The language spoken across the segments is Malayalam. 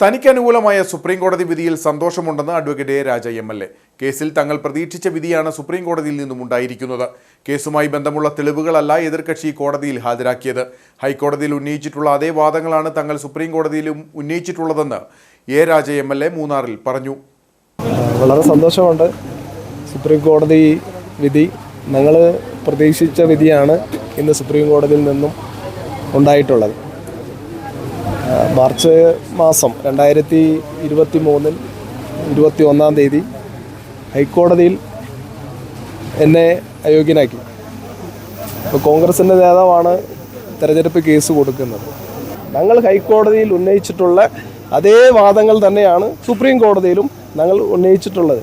തനിക്ക് അനുകൂലമായ സുപ്രീം കോടതി വിധിയിൽ സന്തോഷമുണ്ടെന്ന് advocate Raja M L A. കേസിൽ തങ്ങൾ പ്രതീക്ഷിച്ച വിധിയാണ് സുപ്രീം കോടതിയിൽ നിന്നും ഉണ്ടായിരിക്കുന്നത്. കേസുമായി ബന്ധമുള്ള തെളിവുകളല്ല എതിർകക്ഷി കോടതിയിൽ ഹാജരാക്കിയത്. ഹൈക്കോടതിയിൽ ഉന്നയിച്ചിട്ടുള്ള അതേ വാദങ്ങളാണ് തങ്ങൾ സുപ്രീം കോടതിയിലും ഉന്നയിച്ചിട്ടുള്ളതെന്ന് A Raja M L A മൂന്നാറിൽ പറഞ്ഞു. വളരെ സന്തോഷമുണ്ട്. സുപ്രീം കോടതി വിധി ഞങ്ങൾ പ്രതീക്ഷിച്ച വിധിയാണ് ഇന്ന് സുപ്രീം കോടതിയിൽ നിന്നും ഉണ്ടായിട്ടുള്ളത്. മാർച്ച് മാസം രണ്ടായിരത്തി ഇരുപത്തി മൂന്നിൽ ഇരുപത്തി ഒന്നാം തീയതി ഹൈക്കോടതിയിൽ എന്നെ അയോഗ്യനാക്കി. ഇപ്പോൾ കോൺഗ്രസിന്റെ നേതാവാണ് തെരഞ്ഞെടുപ്പ് കേസ് കൊടുക്കുന്നത്. ഞങ്ങൾ ഹൈക്കോടതിയിൽ ഉന്നയിച്ചിട്ടുള്ള അതേ വാദങ്ങൾ തന്നെയാണ് സുപ്രീം കോടതിയിലും ഞങ്ങൾ ഉന്നയിച്ചിട്ടുള്ളത്.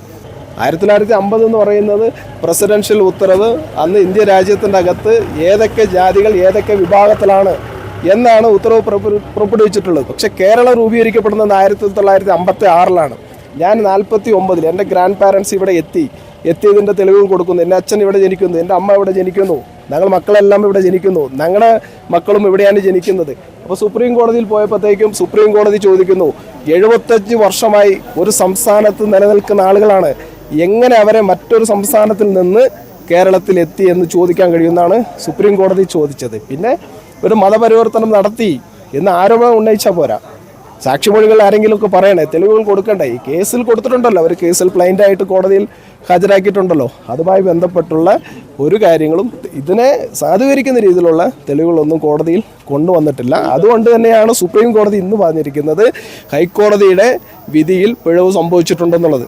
ആയിരത്തി തൊള്ളായിരത്തി അമ്പത് എന്ന് പറയുന്നത് പ്രസിഡൻഷ്യൽ ഉത്തരവ്. അന്ന് ഇന്ത്യ രാജ്യത്തിന്റെ അകത്ത് ഏതൊക്കെ ജാതികൾ ഏതൊക്കെ വിഭാഗത്തിലാണ് എന്നാണ് ഉത്തരവ് പുറപ്പെ- പുറപ്പെടുവിച്ചിട്ടുള്ളത്. പക്ഷേ കേരളം രൂപീകരിക്കപ്പെടുന്നത് ആയിരത്തി തൊള്ളായിരത്തി അമ്പത്തി ആറിലാണ് ഞാൻ നാൽപ്പത്തി ഒമ്പതിൽ എന്റെ ഗ്രാൻഡ് പാരൻസ് ഇവിടെ എത്തി. എത്തിയതിന്റെ തെളിവുകൾ കൊടുക്കുന്നു. എന്റെ അച്ഛൻ ഇവിടെ ജനിക്കുന്നു. എന്റെ അമ്മ ഇവിടെ ജനിക്കുന്നു. ഞങ്ങൾ മക്കളെല്ലാം ഇവിടെ ജനിക്കുന്നു. ഞങ്ങളുടെ മക്കളും ഇവിടെയാണ് ജനിക്കുന്നത്. അപ്പോൾ സുപ്രീം കോടതിയിൽ പോയപ്പോഴത്തേക്കും സുപ്രീം കോടതി ചോദിക്കുന്നു എഴുപത്തഞ്ച് വർഷമായി ഒരു സംസ്ഥാനത്ത് നിലനിൽക്കുന്ന ആളുകളാണ്. എങ്ങനെ അവരെ മറ്റൊരു സംസ്ഥാനത്തിൽ നിന്ന് കേരളത്തിൽ എത്തി എന്ന് ചോദിക്കാൻ കഴിയുമെന്നാണ് സുപ്രീം കോടതി ചോദിച്ചത്. പിന്നെ ഒരു മതപരിവർത്തനം നടത്തി എന്ന് ആരോപണം ഉന്നയിച്ചാൽ പോരാ. സാക്ഷിമൊഴികൾ ആരെങ്കിലും ഒക്കെ പറയണേ തെളിവുകൾ കൊടുക്കണ്ടേ? ഈ കേസിൽ കൊടുത്തിട്ടുണ്ടല്ലോ അവർ കേസിൽ പ്ലൈന്റായിട്ട് കോടതിയിൽ ഹാജരാക്കിയിട്ടുണ്ടല്ലോ. അതുമായി ബന്ധപ്പെട്ടുള്ള ഒരു കാര്യങ്ങളും ഇതിനെ സാധൂകരിക്കുന്ന രീതിയിലുള്ള തെളിവുകളൊന്നും കോടതിയിൽ കൊണ്ടുവന്നിട്ടില്ല. അതുകൊണ്ട് തന്നെയാണ് സുപ്രീം കോടതി ഇന്ന് പറഞ്ഞിരിക്കുന്നത് ഹൈക്കോടതിയുടെ വിധിയിൽ പിഴവ് സംഭവിച്ചിട്ടുണ്ടെന്നുള്ളത്.